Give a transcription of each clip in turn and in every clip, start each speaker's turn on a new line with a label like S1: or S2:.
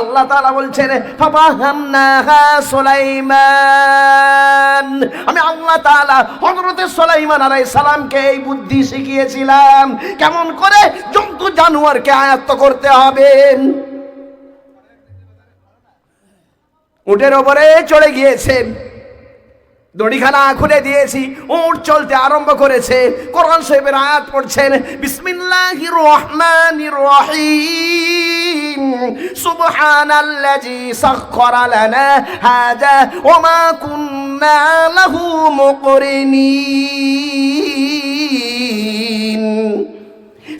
S1: আল্লাহ তাআলা বলছেন আমি আল্লাহ তাআলা হযরতে সুলাইমান আলাই সালামকে এই বুদ্ধি শিখিয়েছিলাম, কেমন করে জন্তু জানোয়ারকে আয়ত্ত করতে হবে। উটের ওপরে চলে গিয়েছেন। দড়িখানা খুলে দিয়েছি ওর চলতে আরম্ভ করেছে। কোরআন সাহেবের আয়াত পড়ছেন, বিসমিল্লাহি রহমানি রহিম, সুবহানাল্লাজি সাখখারা লানা হাযা ওয়া মা কুন্না লাহু মুকরিনিন।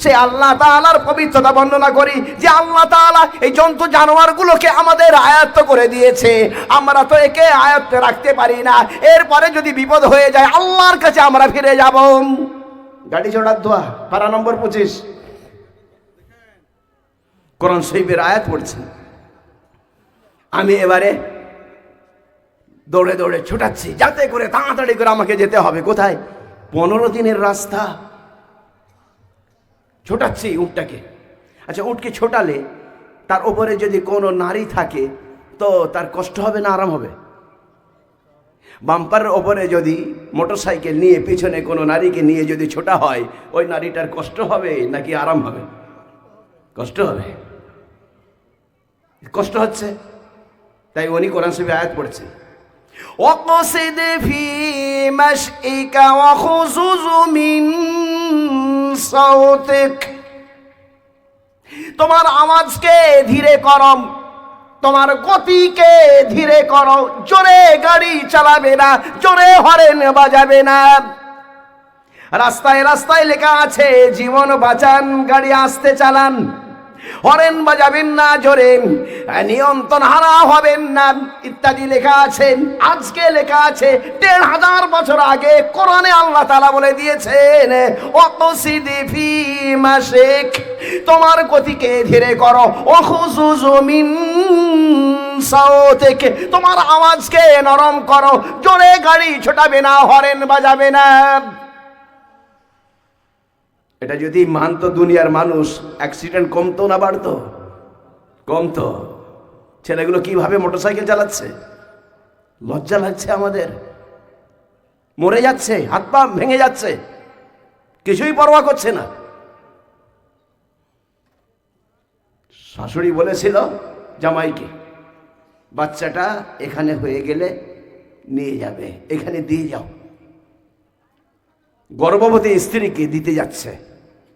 S1: সে আল্লাহ তালার পবিত্রতা বর্ণনা করি যে আল্লাহ তাআলা এই জন্তু জানোয়ারগুলোকে আমাদের আয়ত্ত করে দিয়েছে। আমরা তো একে আয়ত্তে রাখতে পারি না। এরপরে যদি বিপদ হয়ে যায়, আল্লাহর কাছে আমরা ফিরে যাব। গাড়ি চড়ার দোয়া পারা নম্বর পঁচিশ। কোরআন শরীফের আয়াত পড়ছে। আমি এবারে দৌড়ে দৌড়ে ছুটাচ্ছি, যাতে করে তাড়াতাড়ি করে আমাকে যেতে হবে। কোথায়? পনেরো দিনের রাস্তা। ছোটাচ্ছি উটটাকে আচ্ছা উটকে ছোটালে তার ওপরে যদি কোনো নারী থাকে তো তার কষ্ট হবে না আরাম হবে বাম্পারের ওপরে যদি মোটর সাইকেল নিয়ে পিছনে কোনো নারীকে নিয়ে যদি ছোটা হয় ওই নারীটার কষ্ট হবে নাকি আরাম হবে কষ্ট হবে কষ্ট হচ্ছে তাই উনি কোরআন শরীফে আয়াত পড়ছে وقصد في مشئك وخزز من সাউতিক। তোমার আওয়াজকে ধীরে করম, তোমার গতিকে ধীরে করো। জোরে গাড়ি চালাবে না, জোরে হরেন বাজাবে না। রাস্তায় রাস্তায় লেখা আছে, জীবন বাঁচান, গাড়ি আসতে চালান। হরেন বাজাবেন না জোরে নিয়ন্ত্রণ হারা হবেন না, ইত্যাদি লেখা আছে। আজকে লেখা আছে, দেড় হাজার বছর আগে কোরআনে আল্লাহ তালা বলে দিয়েছেন অত সিদিফি মাসেক তোমার গতিকে ধীরে করো। অখুজু জমিন সাও থেকে তোমার আওয়াজকে নরম করো। জোরে গাড়ি ছোটাবে না, হরেন বাজাবে না। এটা যদি মানতো দুনিয়ার মানুষ অ্যাক্সিডেন্ট কমতো না বাড়তো? কমতো। ছেলেগুলো কীভাবে মোটরসাইকেল চালাচ্ছে? লজ্জা লাগছে আমাদের। মরে যাচ্ছে, হাত পা ভেঙে যাচ্ছে। কিছুই পরোয়া করছে না। শাশুড়ি বলেছিল জামাইকে, বাচ্চাটা এখানে হয়ে গেলে নিয়ে যাবে, এখানে দিয়ে যাও। গর্ভবতী স্ত্রীকে দিতে যাচ্ছে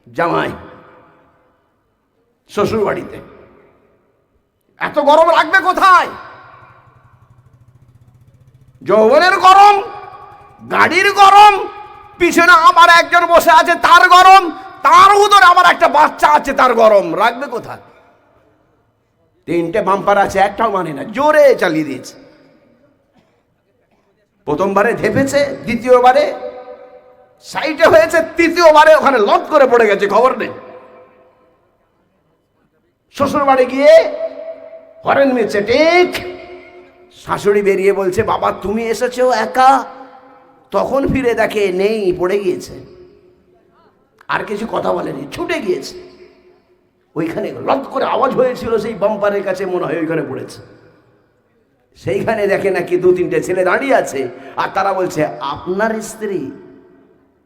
S1: জামাই শ্বশুর বাড়িতে এত গরম লাগবে কোথায়? যৌবনের গরম, গাড়ির গরম, পিছনে আবার একজন বসে আছে, তার গরম, তার উদরে আবার একটা বাচ্চা আছে, তার গরম রাখবে কোথায়? তিনটে বাম্পার আছে, একটাও মানে না, জোরে চালিয়ে দিয়েছে। প্রথমবারে ধেপেছে, দ্বিতীয়বারে সাইটে হয়েছে, তৃতীয়বারে ওখানে লট করে পড়ে গেছে, খবর নেই। শ্বশুর বাড়ি গিয়ে হরেন মেয়েছে ঠিক শাশুড়ি বেরিয়ে বলছে, বাবা, তুমি এসেছ একা? তখন ফিরে দেখে নেই, পড়ে গিয়েছে। আর কিছু কথা বলেনি, ছুটে গিয়েছে। ওইখানে লট করে আওয়াজ হয়েছিল, সেই বাম্পারের কাছে মনে হয় ওইখানে পড়েছে। সেইখানে দেখে নাকি দু তিনটে ছেলে দাঁড়িয়ে আছে, আর তারা বলছে, আপনার স্ত্রী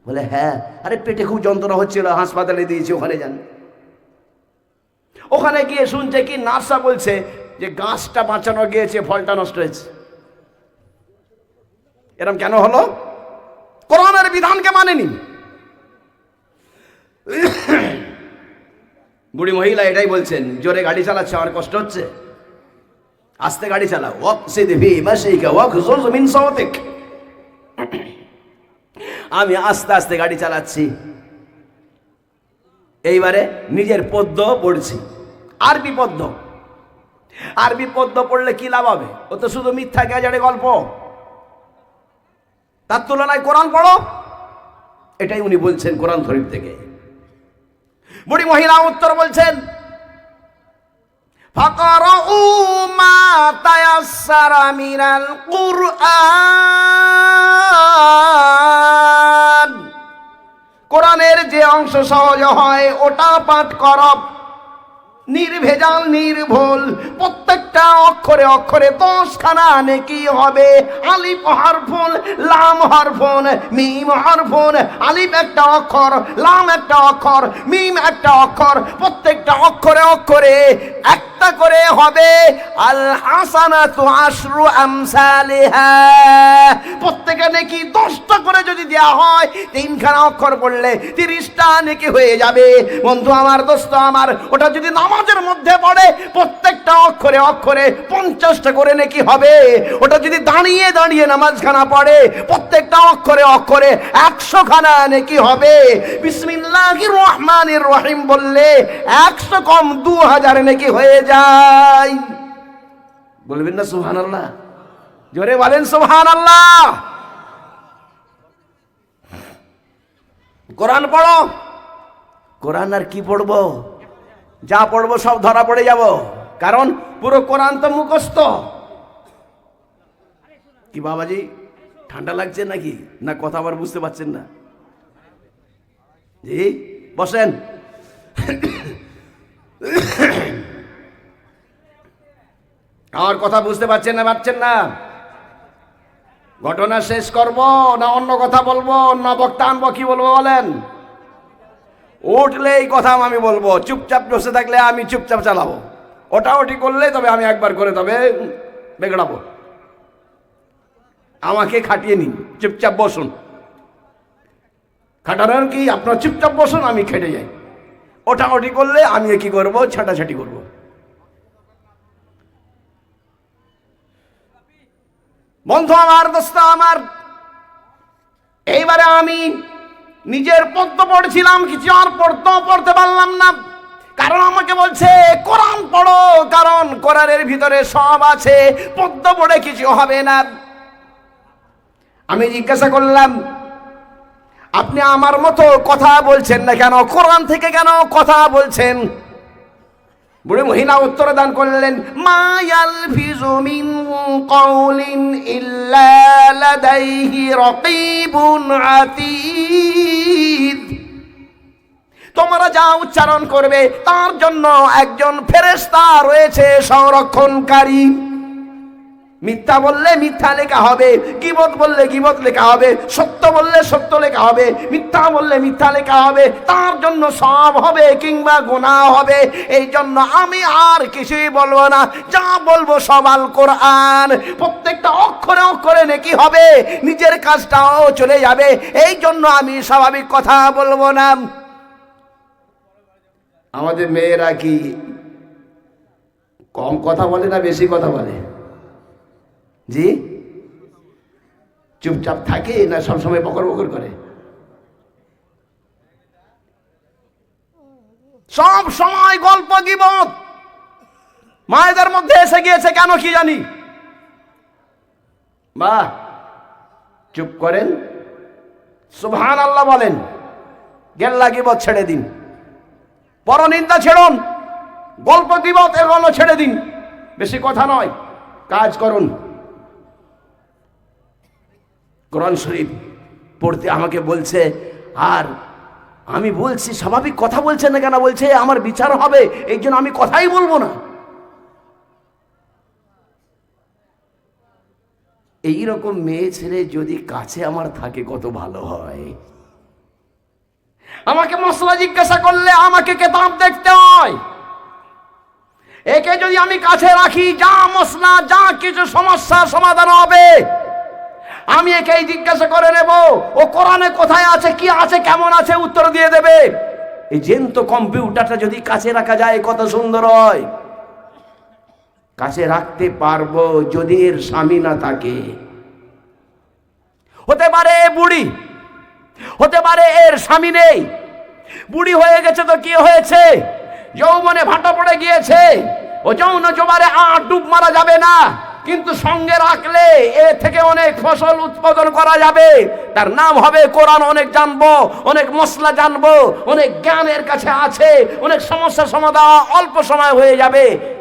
S1: বলে হ্যাঁ আরে পেটে খুব যন্ত্রণা হচ্ছিল, হাসপাতালে দিয়েছি, ওখানে যান। ওখানে গিয়ে শুনছে কি নার্সা বলছে যে, গাছটা বাঁচানো গিয়েছে, ফলটা নষ্ট হয়েছে। এরম কেন হলো? কোরআনের বিধানকে মানেনি। বুড়ি মহিলা এটাই বলছেন, জোরে গাড়ি চালাচ্ছে, আমার কষ্ট হচ্ছে। আস্তে গাড়ি চালা ওয়াক সিদফি মাশিকা ওয়াক জুজ মিন সাওতিক। আমি আস্তে আস্তে গাড়ি চালাচ্ছি। এইবারে নিজের পদ্য পড়ছি। আরবি পদ্ম। আরবি পদ্য পড়লে কি লাভ হবে? ও তো শুধু মিথ্যা গ্যাজারে গল্প। তার তুলনায় কোরআন পড়ো। এটাই উনি বলছেন কোরআন শরীফ থেকে। বুড়ি মহিলা উত্তর বলছেন মিনাল কোরআনের যে অংশ সহজ হয়, ওটা পাঠ করব নির্ভেজাল, নির্ভুল, প্রত্যেকটা অক্ষরে অক্ষরে দশখানা নেকি হবে। আলিফ হরফুন, লাম হরফুন, মিম হরফুন, আলিফ একটা অক্ষর, লাম একটা অক্ষর, মিম একটা অক্ষর, প্রত্যেকটা অক্ষরে অক্ষরে একটা করে হবে আল হাসানা তো আশরু আমসালিহা। প্রত্যেকে নাকি দশটা করে যদি দেওয়া হয়, তিনখানা অক্ষর পড়লে তিরিশটা নাকি হয়ে যাবে। বন্ধু, আমার দোস্ত, আমার, ওটা যদি নামাজের মধ্যে পড়ে প্রত্যেকটা অক্ষরে অক্ষরে পঞ্চাশটা করে নাকি হবে? ওটা যদি দাঁড়িয়ে দাঁড়িয়ে নামাজখানা পড়ে, প্রত্যেকটা অক্ষরে অক্ষরে একশো খানা নাকি হবে? বিসমিল্লাহির রহমানির রহিম বললে একশো কম দু হাজার নাকি হয়ে যায়? বলবেন না সুহান আল্লাহ জোরে বলেন সুহান আল্লাহ কোরআন পড়ো। কোরআন আর কি পড়ব? যা পড়ব সব ধরা পড়ে যাব। কারণ পুরো কোরআন তো মুখস্থ। কি বাবাজি, ঠান্ডা লাগছে নাকি? না কথা আবার বুঝতে পারছেন না? জি, বসেন। আমার কথা বুঝতে পারছেন না পারছেন না? ঘটনা শেষ করব, না অন্য কথা বলব, না বক্তা আনব, কি বলব বলেন? উঠলে এই কথা আমি বলব, চুপচাপ বসে থাকলে আমি চুপচাপ চালাবো। ওটা ওটি করলে তবে আমি একবার করে তবে বেগড়াবো। আমাকে খাটিয়ে নিন, চুপচাপ বসুন। খাটানোর কি, আপনার চুপচাপ বসুন, আমি খেটে যাই। ওটা ওটি করলে আমি কি করব, ছাটাছাটি করব। বন্ধু আমার, দোস্ত আমার, এইবারে আমি নিজের পদ্ম পড়ছিলাম, কিছু আর পড়তেও পড়তে পারলাম না। কারণ আমাকে বলছে, কোরআন পড়ো, কারণ কোরআনের ভিতরে সব আছে পদ্ম পড়ে কিছু হবে না। আমি জিজ্ঞাসা করলাম, আপনি আমার মতো কথা বলছেন না কেন? কোরআন থেকে কেন কথা বলছেন? বুড়ি মহিলা উত্তর দান করলেন মায়াল ফিজু মিন কওলিন ইল্লা লাদাইহি রাকিবুন তোমরা যা উচ্চারণ করবে, তার জন্য একজন ফেরেশতা রয়েছে সংরক্ষণকারী। মিথ্যা বললে মিথ্যা লেখা হবে, গিবত বললে গিবত লেখা হবে, সত্য বললে সত্য লেখা হবে, মিথ্যা বললে মিথ্যা লেখা হবে, তার জন্য সব হবে কিংবা গোনা হবে। এই জন্য আমি আর কিছুই বলব না, যা বলব সবাল কোরআন। প্রত্যেকটা অক্ষরে অক্ষরে নাকি হবে, নিজের কাজটাও চলে যাবে, এই জন্য আমি স্বাভাবিক কথা বলব না। আমাদের মেয়েরা কি কম কথা বলে না বেশি কথা বলে? জি? চুপচাপ থাকে না সবসময় বকর বকর করে? সব সময় গল্প গিবত। মায়েদের মধ্যে এসে গিয়েছে কেন কি জানি? বা চুপ করেন। সুবহান আল্লাহ বলেন গেল্লা গিবত ছেড়ে দিন। পরনিন্দা ছেড়ুন, গল্প গিবত এগুলো ছেড়ে দিন, বেশি কথা নয়, কাজ করুন। কোরআন শরীফ পড়তে আমাকে বলছে, আর আমি বলছি, স্বাভাবিক কথা বলছে না কেন? বলছে, আমার বিচার হবে এই জন্য আমি কথাই বলব না। এই রকম মেয়ে ছেলে যদি কাছে আমার থাকে, কত ভালো হয়। আমাকে মশলা জিজ্ঞাসা করলে আমাকে কেতাব দেখতে হয়? একে যদি আমি কাছে রাখি, যা মশলা, যা কিছু সমস্যা সমাধান হবে। আমি একেই জিজ্ঞাসা করে নেব, ও কোরআনে কোথায় আছে, কি আছে, কেমন আছে, উত্তর দিয়ে দেবে। এই জেন্ত কম্পিউটারটা যদি কাছে রাখা যায়, কত সুন্দর হয়। কাছে রাখতে পারব যদি এর স্বামী না থাকে। হতে পারে বুড়ি হতে পারে এর স্বামী নেই। বুড়ি হয়ে গেছে তো কি হয়েছে? যৌবনে ভাটা পড়ে গিয়েছে। ও যৌন জোবারে আর ডুব মারা যাবে না। কিন্তু সঙ্গে রাখলে এ থেকে অনেক ফসল উৎপাদন করা যাবে। তার নাম হবে কোরআন, অনেক জানব, অনেক মশলা জানব, অনেক জ্ঞানের কাছে আছে, অনেক সমস্যার সমাধান অল্প সময় হয়ে যাবে।